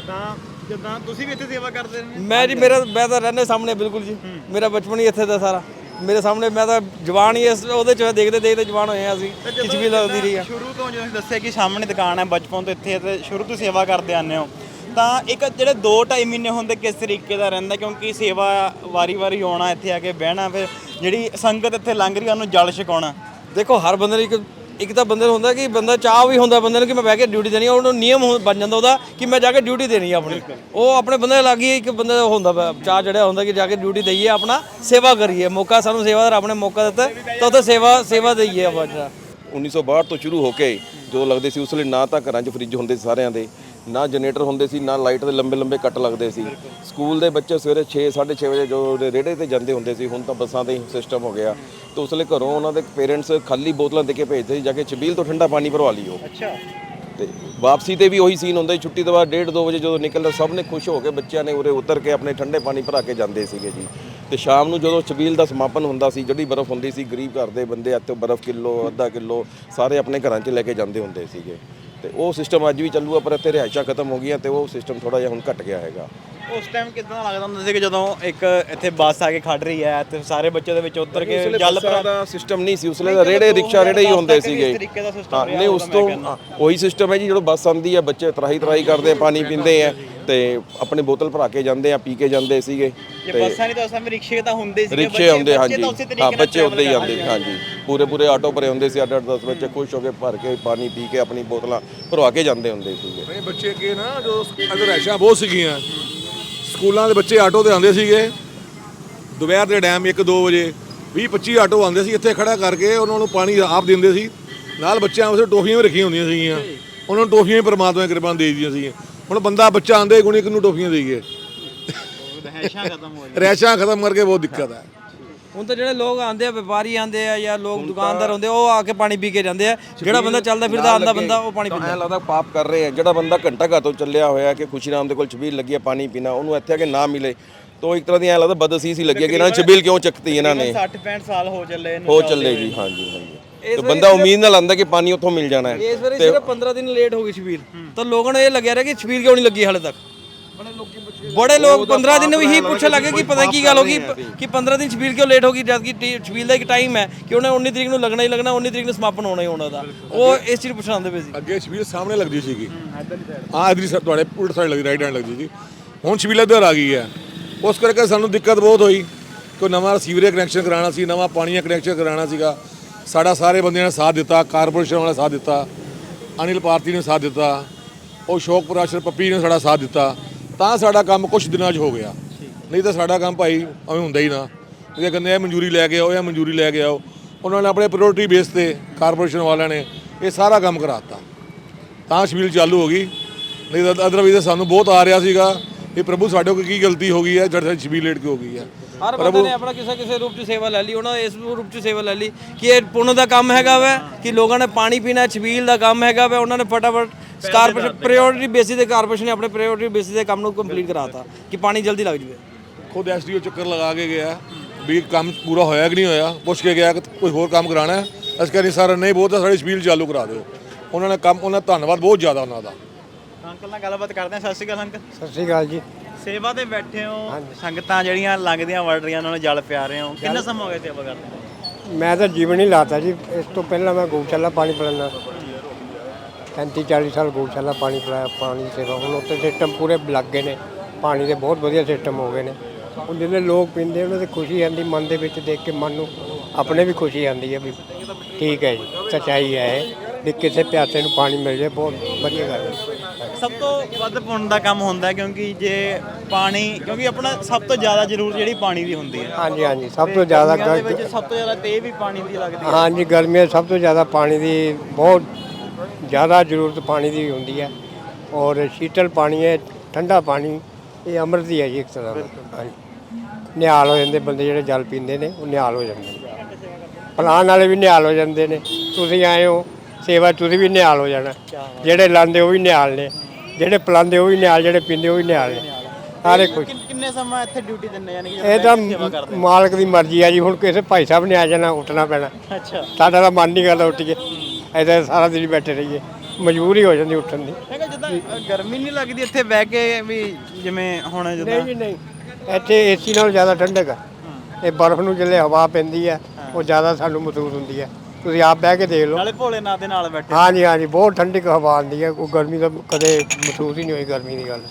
ਤਾਂ ਜਿੱਦਾਂ ਤੁਸੀਂ ਵੀ ਇੱਥੇ ਸੇਵਾ ਕਰਦੇ ਨੇ। ਮੈਂ ਜੀ ਮੇਰਾ ਮੈਂ ਤਾਂ ਰਹਿੰਦੇ ਸਾਹਮਣੇ ਬਿਲਕੁਲ ਜੀ। ਮੇਰਾ ਬਚਪਨ ਹੀ ਇੱਥੇ ਦਾ ਸਾਰਾ। ਮੇਰੇ ਸਾਹਮਣੇ ਮੈਂ ਤਾਂ ਜਵਾਨ ਹੀ ਇਸ ਉਹਦੇ 'ਚ ਦੇਖਦੇ ਦੇਖਦੇ ਜਵਾਨ ਹੋਏ ਆ ਅਸੀਂ ਕਿਚ ਵੀ ਲੱਗਦੀ ਰਹੀ ਆ। ਸ਼ੁਰੂ ਤੋਂ ਜਦੋਂ ਤੁਸੀਂ ਦੱਸਿਆ ਕਿ ਸਾਹਮਣੇ ਦੁਕਾਨ ਹੈ ਬਚਪਨ ਤੋਂ ਇੱਥੇ ਤੇ ਸ਼ੁਰੂ ਤੋਂ ਸੇਵਾ ਕਰਦੇ ਆਨੇ ਹੋ ਤਾਂ ਇੱਕ ਜਿਹੜੇ 2-2.5 ਮਹੀਨੇ ਹੁੰਦੇ ਕਿਸ ਤਰੀਕੇ ਦਾ ਰਹਿੰਦਾ ਕਿਉਂਕਿ ਸੇਵਾ ਵਾਰੀ-ਵਾਰੀ ਆਉਣਾ ਇੱਥੇ ਆ ਕੇ ਬਹਿਣਾ ਫਿਰ ਜਿਹੜੀ ਸੰਗਤ ਇੱਥੇ ਲੰਘ ਰਹੀ ਉਹਨੂੰ ਜਲ ਛਕਾਉਣਾ। ਦੇਖੋ ਹਰ ਬੰਦੇ ਨੂੰ ਇੱਕ ਇੱਕ ਤਾਂ ਬੰਦੇ ਨੂੰ ਹੁੰਦਾ ਕਿ ਬੰਦਾ ਚਾਹ ਵੀ ਹੁੰਦਾ ਬੰਦੇ ਨੂੰ ਕਿ ਮੈਂ ਬਹਿ ਕੇ ਡਿਊਟੀ ਦੇਣੀ ਆ, ਉਹਨੂੰ ਨਿਯਮ ਹੋ- ਬਣ ਜਾਂਦਾ ਉਹਦਾ ਕਿ ਮੈਂ ਜਾ ਕੇ ਡਿਊਟੀ ਦੇਣੀ ਆ ਆਪਣੀ। ਉਹ ਆਪਣੇ ਬੰਦੇ ਲੱਗ ਹੀ ਇੱਕ ਬੰਦੇ ਦਾ ਹੁੰਦਾ ਵਾ, ਚਾਹ ਚੜਿਆ ਹੁੰਦਾ ਕਿ ਜਾ ਕੇ ਡਿਊਟੀ ਦਈਏ ਆਪਣਾ ਸੇਵਾ ਕਰੀਏ। ਮੌਕਾ ਸਾਨੂੰ ਸੇਵਾ ਦਾ ਨੇ ਮੌਕਾ ਦਿੱਤਾ ਤਾਂ ਉੱਥੇ ਸੇਵਾ ਸੇਵਾ ਦਈਏ ਆਪਾਂ ਜਿਹੜਾ 1962 ਤੋਂ ਸ਼ੁਰੂ ਹੋ ਕੇ ਜੋ ਲੱਗਦੇ ਸੀ ਉਸ ਵੇਲੇ ਨਾ ਤਾਂ ਘਰਾਂ 'ਚ ਫ੍ਰਿਜ ਹੁੰਦੇ ਸੀ ਸਾਰਿਆਂ ਦੇ। ਨਾ ਜਨਰੇਟਰ ਹੁੰਦੇ ਸੀ ਨਾ ਲਾਈਟ ਦੇ ਲੰਬੇ ਲੰਬੇ ਕੱਟ ਲੱਗਦੇ ਸੀ। ਸਕੂਲ ਦੇ ਬੱਚੇ ਸਵੇਰੇ 6 6:30 ਵਜੇ ਜੋ ਰੇੜੇ ਤੇ ਜਾਂਦੇ ਹੁੰਦੇ ਸੀ ਹੁਣ ਤਾਂ ਬੱਸਾਂ ਦੇ ਸਿਸਟਮ ਹੋ ਗਿਆ। ਤੇ ਉਸ ਵੇਲੇ ਘਰੋਂ ਉਹਨਾਂ ਦੇ ਪੇਰੈਂਟਸ ਖਾਲੀ ਬੋਤਲਾਂ ਦੇ ਕੇ ਭੇਜਦੇ ਸੀ ਜਾ ਕੇ ਛਬੀਲ ਤੋਂ ਠੰਡਾ ਪਾਣੀ ਭਰਵਾ ਲਿਓ। ਅੱਛਾ। ਤੇ ਵਾਪਸੀ ਤੇ ਵੀ ਉਹੀ ਸੀਨ ਹੁੰਦਾ ਸੀ ਛੁੱਟੀ ਤੋਂ ਬਾਅਦ 1:30 2 ਵਜੇ ਜਦੋਂ ਨਿਕਲਦਾ ਸਭ ਨੇ ਖੁਸ਼ ਹੋ ਕੇ ਬੱਚਿਆਂ ਨੇ ਉਰੇ ਉਤਰ ਕੇ ਆਪਣੇ ਠੰਡੇ ਪਾਣੀ ਭਰਾ ਕੇ ਜਾਂਦੇ ਸੀਗੇ ਜੀ। ਤੇ ਸ਼ਾਮ ਨੂੰ ਜਦੋਂ ਛਬੀਲ ਦਾ ਸਮਾਪਨ ਹੁੰਦਾ ਸੀ ਜਿਹੜੀ ਬਰਫ਼ ਹੁੰਦੀ ਸੀ ਗਰੀਬ ਘਰ ਦੇ ਬੰਦੇ ਇੱਥੇ ਬਰਫ਼ ਕਿਲੋ ਅੱਧਾ ਕਿਲੋ ਸਾਰੇ ਆਪਣੇ ਘਰਾਂ 'ਚ ਲੈ ਕੇ ਜਾਂਦੇ ਹੁੰਦੇ ਸੀਗੇ। ਤੇ ਉਹ ਸਿਸਟਮ ਅੱਜ ਵੀ ਚੱਲੂਗਾ, ਪਰ ਇੱਥੇ ਰਿਹਾਇਸ਼ਾਂ ਖਤਮ ਹੋ ਗਈਆਂ ਤੇ ਉਹ ਸਿਸਟਮ ਥੋੜਾ ਜਿਹਾ ਹੁਣ ਘਟ ਗਿਆ ਹੈਗਾ। ਉਸ ਟਾਈਮ ਕਿਦਾਂ ਲੱਗਦਾ ਹੁੰਦਾ ਸੀ ਕਿ ਜਦੋਂ ਇੱਕ ਇੱਥੇ ਬੱਸ ਆ ਕੇ ਖੜ ਰਹੀ ਹੈ ਤੇ ਸਾਰੇ ਬੱਚੇ ਦੇ ਵਿੱਚ ਉਤਰ ਕੇ ਜਲ ਬੱਸਾਂ ਦਾ ਸਿਸਟਮ ਨਹੀਂ ਸੀ ਉਸ ਵੇਲੇ ਰੇੜੇ ਰਿਕਸ਼ਾ ਰੇੜੇ ਹੀ ਹੁੰਦੇ ਸੀਗੇ। ਦਾ ਹਾਂ, ਨਹੀਂ ਉਸ ਤੋਂ ਉਹੀ ਸਿਸਟਮ ਹੈ ਜੀ ਜਦੋਂ ਬੱਸ ਆਉਂਦੀ ਹੈ ਬੱਚੇ ਤਰਾਈ ਤਰਾਈ ਕਰਦੇ ਆ ਪਾਣੀ ਪੀਂਦੇ ਆ ਤੇ ਆਪਣੀ ਬੋਤਲ ਭਰਾ ਕੇ ਜਾਂਦੇ ਆ ਪੀ ਕੇ ਜਾਂਦੇ ਸੀਗੇ ਜੇ ਬੱਸਾਂ ਨਹੀਂ ਤਾਂ ਉਸ ਸਮੇਂ ਰਿਕਸ਼ੇ ਤਾਂ ਹੁੰਦੇ ਸੀਗੇ ਰਿਕਸ਼ੇ ਹਾਂਜੀ। ਹਾਂ ਬੱਚੇ ਹੀ ਆਉਂਦੇ ਹਾਂਜੀ। ਪੂਰੇ ਪੂਰੇ ਆਟੋ ਭਰੇ ਹੁੰਦੇ ਸੀ ਅੱਠ ਅੱਠ 10 ਬੱਚੇ ਖੁਸ਼ ਹੋ ਕੇ ਭਰ ਕੇ ਪਾਣੀ ਪੀ ਕੇ ਆਪਣੀ ਬੋਤਲਾਂ ਭਰਵਾ ਕੇ ਜਾਂਦੇ ਹੁੰਦੇ ਸੀਗੇ। ਬੱਚੇ ਅੱਗੇ ਨਾ ਜੋ ਅਗਰ ਰੈਸ਼ਾਂ ਬਹੁਤ ਸੀਗੀਆਂ ਸਕੂਲਾਂ ਦੇ ਬੱਚੇ ਆਟੋ ਤੇ ਆਉਂਦੇ ਸੀਗੇ। ਦੁਪਹਿਰ ਦੇ ਟਾਈਮ 1-2 ਵਜੇ 20-25 ਆਟੋ ਆਉਂਦੇ ਸੀ ਇੱਥੇ ਖੜਾ ਕਰਕੇ ਉਹਨਾਂ ਨੂੰ ਪਾਣੀ ਆਪ ਦਿੰਦੇ ਸੀ। ਨਾਲ ਬੱਚਿਆਂ ਵਾਸਤੇ ਟੋਫੀਆਂ ਵੀ ਰੱਖੀਆਂ ਹੁੰਦੀਆਂ ਸੀਗੀਆਂ। ਉਹਨਾਂ ਨੂੰ ਟੋਫੀਆਂ ਪਰਮਾਤਮਾ ਦੀ ਕਿਰਪਾ ਨਾਲ ਦੇ ਦਿੱਤੀਆਂ ਸੀਗੀਆਂ। ਹੁਣ ਬੰਦਾ ਬੱਚਾ ਆਂਦੇ ਗੁਣੀ ਕਿਨੂੰ ਟੋਫੀਆਂ ਦੇਈਏ। ਰਹਿਸ਼ਾਂ ਖਤਮ ਹੋ ਰੈਸ਼ਾਂ ਖਤਮ ਕਰਕੇ ਬਹੁਤ ਦਿੱਕਤ ਹੈ। ਹੁਣ ਤਾਂ ਜਿਹੜੇ ਲੋਕ ਆਉਂਦੇ ਆ ਵਪਾਰੀ ਆਉਂਦੇ ਆ ਜਾਂ ਲੋਕ ਦੁਕਾਨਦਾਰ ਹੁੰਦੇ ਆ ਉਹ ਆ ਕੇ ਪਾਣੀ ਪੀ ਕੇ ਜਾਂਦੇ ਆ। ਜਿਹੜਾ ਬੰਦਾ ਚੱਲਦਾ ਫਿਰਦਾ ਆਂਦਾ ਬੰਦਾ ਉਹ ਪਾਣੀ ਤਾਂ ਐਂ ਲੱਗਦਾ ਪਾਪ ਕਰ ਰਹੇ ਆ। ਜਿਹੜਾ ਬੰਦਾ ਘੰਟਾ ਘਰ ਤੋਂ ਚੱਲਿਆ ਹੋਇਆ ਕਿ ਖੁਸ਼ੀ ਰਾਮ ਦੇ ਕੋਲ ਛਬੀਲ ਲੱਗੀ ਹੈ ਪਾਣੀ ਪੀਣਾ ਉਹਨੂੰ ਇੱਥੇ ਆ ਕੇ ਨਾ ਮਿਲੇ। ਤਾਂ ਇੱਕ ਤਰ੍ਹਾਂ ਦੀ ਐਂ ਲੱਗਦਾ ਬਦਅਸੀਸ ਹੀ ਲੱਗੀ ਕਿ ਇਹਨਾਂ ਨੇ ਛਬੀਲ ਕਿਉਂ ਚੱਕਤੀ ਇਹਨਾਂ ਨੇ? 60 65 ਸਾਲ ਹੋ ਚੱਲੇ ਇਹਨੂੰ ਹੋ ਚੱਲੇ ਜੀ ਹਾਂਜੀ ਹਾਂਜੀ। ਤੇ ਬੰਦਾ ਉਮੀਦ ਨਾਲ ਆਂਦਾ ਕਿ ਪਾਣੀ ਉੱਥੋਂ ਮਿਲ ਜਾਣਾ ਹੈ। ਇਸ ਵਾਰੀ ਸਿਰਫ 15 ਦਿਨ ਲੇਟ ਹੋ ਗਈ ਛਬੀਲ। ਤਾਂ ਲੋਕਾਂ ਨੂੰ ਇਹ ਲੱਗਿਆ ਰਿਹਾ ਕਿ ਛਬੀਲ ਕਿਉਂ ਨਹੀਂ ਲੱਗੀ ਹਾਲੇ ਤੱਕ? ਬੜੇ ਲੋਕ 15 ਦਿਨ ਵੀ ਹੀ ਪੁੱਛਣ ਲੱਗੇ ਕਿ ਪਤਾ ਕੀ ਗੱਲ ਹੋ ਗਈ ਕਿ 15 ਦਿਨ ਛਬੀਲ ਕਿਉਂ ਲੇਟ ਹੋ ਗਈ ਜਦ ਕਿ ਛਬੀਲ ਦਾ ਇੱਕ ਟਾਈਮ ਹੈ ਕਿ ਉਹਨੇ 19 ਤਰੀਕ ਨੂੰ ਲੱਗਣਾ ਹੀ ਲੱਗਣਾ 19 ਤਰੀਕ ਨੂੰ ਸਮਾਪਨ ਹੋਣਾ ਹੀ ਹੋਣਾ ਦਾ। ਉਹ ਇਸ ਚੀਜ਼ ਪੁੱਛਣ ਆਉਂਦੇ ਪਏ ਸੀ। ਅੱਗੇ ਛਬੀਲ ਸਾਹਮਣੇ ਲੱਗਦੀ ਸੀਗੀ। ਹਾਂ ਇਧਰ ਸਾਈਡ ਤੁਹਾਡੇ ਉਲਟ ਸਾਈਡ ਲੱਗਦੀ ਰਾਈਟ ਹੈਂਡ ਲੱਗਦੀ ਸੀ ਹੁਣ ਛਬੀਲ ਇੱਧਰ ਆ ਗਈ ਹੈ। ਉਸ ਕਰਕੇ ਸਾਨੂੰ ਦਿੱਕਤ ਬਹੁਤ ਹੋਈ ਕੋਈ ਨਵਾਂ ਸੀਵਰੇਜ ਕਨੈਕਸ਼ਨ ਕਰਾਉਣਾ ਸੀ ਨਵਾਂ ਪਾਣੀ ਦਾ ਕਨੈਕਸ਼ਨ ਕਰਾਉਣਾ ਸੀਗਾ। ਸਾਡਾ ਸਾਰੇ ਬੰਦਿਆਂ ਨੇ ਸਾਥ ਦਿੱਤਾ ਕਾਰਪੋਰੇਸ਼ਨ ਵਾਲਾ ਸਾਥ ਦਿੱਤਾ ਅਨਿਲ ਭਾਰਤੀ ਨੇ ਸਾਥ ਦਿੱਤਾ ਉਹ ਸ਼ੋਕ ਪ੍ਰਾਸ਼ਰ ਪੱਪੀ ਨੇ ਸਾਡਾ ਸਾਥ ਦਿੱਤਾ। ਤਾਂ ਸਾਡਾ ਕੰਮ ਕੁਝ ਦਿਨਾਂ 'ਚ ਹੋ ਗਿਆ। ਨਹੀਂ ਤਾਂ ਸਾਡਾ ਕੰਮ ਭਾਈ ਐਵੇਂ ਹੁੰਦਾ ਹੀ ਨਾ। ਇਹ ਕਹਿੰਦੇ ਆ ਮਨਜ਼ੂਰੀ ਲੈ ਕੇ ਆਓ ਜਾਂ ਮਨਜ਼ੂਰੀ ਲੈ ਕੇ ਆਓ। ਉਹਨਾਂ ਨੇ ਆਪਣੇ ਪ੍ਰਾਇੋਰਟੀ ਬੇਸ ਤੇ ਕਾਰਪੋਰੇਸ਼ਨ ਵਾਲਿਆਂ ਨੇ ਇਹ ਸਾਰਾ ਕੰਮ ਕਰਾਤਾ। ਤਾਂ ਸ਼ਬੀਲ ਚਾਲੂ ਹੋ ਗਈ। ਨਹੀਂ ਤਾਂ ਅਦਰਵਾਈਜ਼ ਸਾਨੂੰ ਬਹੁਤ ਆ ਰਿਹਾ ਸੀਗਾ ਇਹ ਪ੍ਰਭੂ ਸਾਡੇ ਕੋਲ ਕੀ ਗਲਤੀ ਹੋ ਗਈ ਹੈ ਜਦ ਸ਼ਬੀਲ ਲੇਟ ਕਿਉਂ ਹੋ ਗਈ ਹੈ। ਹਰ ਬੰਦੇ ਨੇ ਆਪਣਾ ਕਿਸੇ ਕਿਸੇ ਰੂਪ 'ਚ ਸੇਵਾ ਲੈ ਲਈ ਉਹਨਾਂ ਇਸ ਰੂਪ 'ਚ ਸੇਵਾ ਲੈ ਲਈ ਕਿ ਇਹ ਪੁੰਨ ਦਾ ਕੰਮ ਹੈਗਾ ਵੈ ਕਿ ਲੋਕਾਂ ਨੇ ਪਾਣੀ ਪੀਣਾ ਛਬੀਲ ਦਾ ਕੰਮ ਹੈਗਾ ਵੈ ਉਹਨਾਂ ਨੇ ਫਟਾਫਟ ਕਾਰਪੋਰੇਸ਼ਨ ਪ੍ਰਾਇੋਰਟੀ ਬੇਸਿਸ ਤੇ ਕਾਰਪੋਰੇਸ਼ਨ ਨੇ ਆਪਣੇ ਪ੍ਰਾਇੋਰਟੀ ਬੇਸਿਸ ਤੇ ਕੰਮ ਨੂੰ ਕੰਪਲੀਟ ਕਰਾਤਾ ਕਿ ਪਾਣੀ ਜਲਦੀ ਲੱਗ ਜਵੇ। ਖੁਦ ਐਸਡੀਓ ਚੱਕਰ ਲਗਾ ਕੇ ਗਿਆ ਵੀ ਕੰਮ ਪੂਰਾ ਹੋਇਆ ਕਿ ਨਹੀਂ ਹੋਇਆ ਪੁੱਛ ਕੇ ਗਿਆ ਕਿ ਕੋਈ ਹੋਰ ਕੰਮ ਕਰਾਣਾ ਹੈ। ਅਸੀਂ ਕਹਿੰਦੇ ਸਰ ਨਹੀਂ ਬਹੁਤ ਹੈ ਸਾਡੀ ਸ਼ਬੀਲ ਚਾਲੂ ਕਰਾ ਦਿਓ। ਉਹਨਾਂ ਨੇ ਕੰਮ ਉਹਨਾਂ ਦਾ ਧੰਨਵਾਦ ਬਹੁਤ ਜ਼ਿਆਦਾ ਉਹਨਾਂ ਦਾ। ਅੰਕਲ ਨਾਲ ਗੱਲਬਾਤ ਕਰਦੇ ਹਾਂ। ਸਤਿ ਸ਼੍ਰੀ ਅਕਾਲ ਅੰਕਲ। ਸਤਿ ਸ਼੍ਰੀ ਅਕਾਲ ਜੀ। ਸੇਵਾ ਤੇ ਬੈਠੇ ਹੋ ਸੰਗਤਾਂ ਜਿਹੜੀਆਂ ਲੰਘਦੀਆਂ ਵੜ ਰਹੀਆਂ ਉਹਨਾਂ ਨੂੰ ਜਲ ਪਿਆ ਰਹੇ ਹੋ। ਕਿੰਨਾ ਸਮਾਂ ਹੋ ਗਿਆ ਸੇਵਾ ਕਰਦੇ ਮੈਂ ਤਾਂ ਜੀਵਨ ਹੀ ਲਾਤਾ ਜੀ। ਇਸ ਤੋਂ ਪਹਿਲਾਂ ਮੈਂ ਗਊਸ਼ਾਲਾ ਪਾਣੀ ਪਿਲਾਉਂਦਾ। 35 40 ਸਾਲ ਗਊਸ਼ਾਲਾ ਪਾਣੀ ਪਿਲਾਇਆ ਪਾਣੀ ਸੇਵਾ ਹੁਣ ਉੱਤੇ ਸਿਸਟਮ ਪੂਰੇ ਲੱਗ ਗਏ ਨੇ। ਪਾਣੀ ਦੇ ਬਹੁਤ ਵਧੀਆ ਸਿਸਟਮ ਹੋ ਗਏ ਨੇ। ਹੁਣ ਜਿਹੜੇ ਲੋਕ ਪੀਂਦੇ ਉਹਨਾਂ ਦੀ ਖੁਸ਼ੀ ਆਉਂਦੀ ਮਨ ਦੇ ਵਿੱਚ ਦੇਖ ਕੇ ਮਨ ਨੂੰ ਆਪਣੇ ਵੀ ਖੁਸ਼ੀ ਆਉਂਦੀ ਹੈ ਵੀ ਠੀਕ ਹੈ ਜੀ ਸੱਚਾਈ ਹੈ ਇਹ ਵੀ ਕਿਸੇ ਪਿਆਸੇ ਨੂੰ ਪਾਣੀ ਮਿਲ ਜਾਏ ਬਹੁਤ ਵਧੀਆ ਗੱਲ ਹੈ। ਸਭ ਤੋਂ ਵੱਧ ਪੁੰਨ ਦਾ ਕੰਮ ਹੁੰਦਾ ਕਿਉਂਕਿ ਜੇ ਪਾਣੀ ਕਿਉਂਕਿ ਆਪਣਾ ਸਭ ਤੋਂ ਜ਼ਿਆਦਾ ਜ਼ਰੂਰਤ ਜਿਹੜੀ ਪਾਣੀ ਦੀ ਹੁੰਦੀ ਹੈ। ਹਾਂਜੀ ਹਾਂਜੀ ਸਭ ਤੋਂ ਜ਼ਿਆਦਾ ਗਰਮੀਆਂ ਦੇ ਵਿੱਚ ਸਭ ਤੋਂ ਜ਼ਿਆਦਾ ਤੇ ਵੀ ਪਾਣੀ ਦੀ ਲੱਗਦੀ ਹੈ। ਹਾਂਜੀ ਗਰਮੀਆਂ ਸਭ ਤੋਂ ਜ਼ਿਆਦਾ ਪਾਣੀ ਦੀ ਬਹੁਤ ਜ਼ਿਆਦਾ ਜ਼ਰੂਰਤ ਪਾਣੀ ਦੀ ਹੁੰਦੀ ਹੈ ਔਰ ਸ਼ੀਤਲ ਪਾਣੀ ਹੈ ਠੰਡਾ ਪਾਣੀ ਇਹ ਅੰਮ੍ਰਿਤ ਹੀ ਹੈ ਜੀ ਇੱਕ ਤਰ੍ਹਾਂ ਦਾ। ਹਾਂਜੀ। ਨਿਹਾਲ ਹੋ ਜਾਂਦੇ ਬੰਦੇ ਜਿਹੜੇ ਜਲ ਪੀਂਦੇ ਨੇ ਉਹ ਨਿਹਾਲ ਹੋ ਜਾਂਦੇ ਨੇ। ਪਲਾਨ ਵਾਲੇ ਵੀ ਨਿਹਾਲ ਹੋ ਜਾਂਦੇ ਨੇ। ਤੁਸੀਂ ਆਏ ਹੋ ਸੇਵਾ ਤੁਸੀਂ ਵੀ ਨਿਹਾਲ ਹੋ ਜਾਣਾ। ਜਿਹੜੇ ਲਾਂਦੇ ਉਹ ਵੀ ਨਿਹਾਲ ਨੇ। ਜਿਹੜੇ ਪਲਾਂਦੇ ਉਹ ਵੀ ਨਿਹਾਲ ਜਿਹੜੇ ਪੀਂਦੇ ਉਹ ਵੀ ਨਿਹਾਲ ਨੇ। ਸਾਰੇ ਕੁਝ ਕਿੰਨ- ਸਮਾਂ ਇੱਥੇ ਡਿਊਟੀ ਦਿੰਦੇ ਯਾਨੀ ਕਿ ਇਹ ਤਾਂ ਮਾਲਕ ਦੀ ਮਰਜ਼ੀ ਹੈ ਜੀ। ਹੁਣ ਕਿਸੇ ਭਾਈ ਸਾਹਿਬ ਨੇ ਆ ਜਾਣਾ ਉੱਠਣਾ ਪੈਣਾ। ਅੱਛਾ। ਸਾਡਾ ਤਾਂ ਮਨ ਨਹੀਂ ਕਰਦਾ ਉੱਠ ਕੇ। ਐਦਾਂ ਸਾਰਾ ਦਿਨ ਹੀ ਬੈਠੇ ਰਹੀਏ। ਮਜਬੂਰੀ ਹੋ ਜਾਂਦੀ ਉੱਠਣ ਦੀ। ਮੈਂ ਕਿਹਾ ਜਿੱਦਾਂ ਅ, ਗਰਮੀ ਨਹੀਂ ਲੱਗਦੀ ਇੱਥੇ ਬਹਿ ਕੇ ਵੀ ਜਿਵੇਂ ਹੁਣ ਜਿੱਦਾਂ? ਨਹੀਂ ਜੀ ਨਹੀਂ। ਇੱਥੇ ਏਸੀ ਨਾਲੋਂ ਜ਼ਿਆਦਾ ਠੰਡਕ ਹੈ। ਇਹ ਬਰਫ਼ ਨੂੰ ਜਿੱਲੇ ਹਵਾ ਪੈਂਦੀ ਹੈ। ਉਹ ਜ਼ਿਆਦਾ ਸਾਨੂੰ ਮਹਿਸੂਸ ਹੁੰਦੀ ਹੈ ਤੁਸੀਂ ਆਪ ਬਹਿ ਕੇ ਦੇਖ ਲਓ। ਨਾਲੇ ਭੋਲੇ ਨਾਥ ਦੇ ਨਾਲ ਬੈਠੇ। ਹਾਂਜੀ ਹਾਂਜੀ ਬਹੁਤ ਠੰਡੀ ਹਵਾ ਆਉਂਦੀ ਹੈ ਕੋਈ ਗਰਮੀ ਤਾਂ ਕਦੇ ਮਹਿਸੂਸ ਹੀ ਨਹੀਂ ਹੋਈ ਗਰਮੀ ਦੀ ਗੱਲ।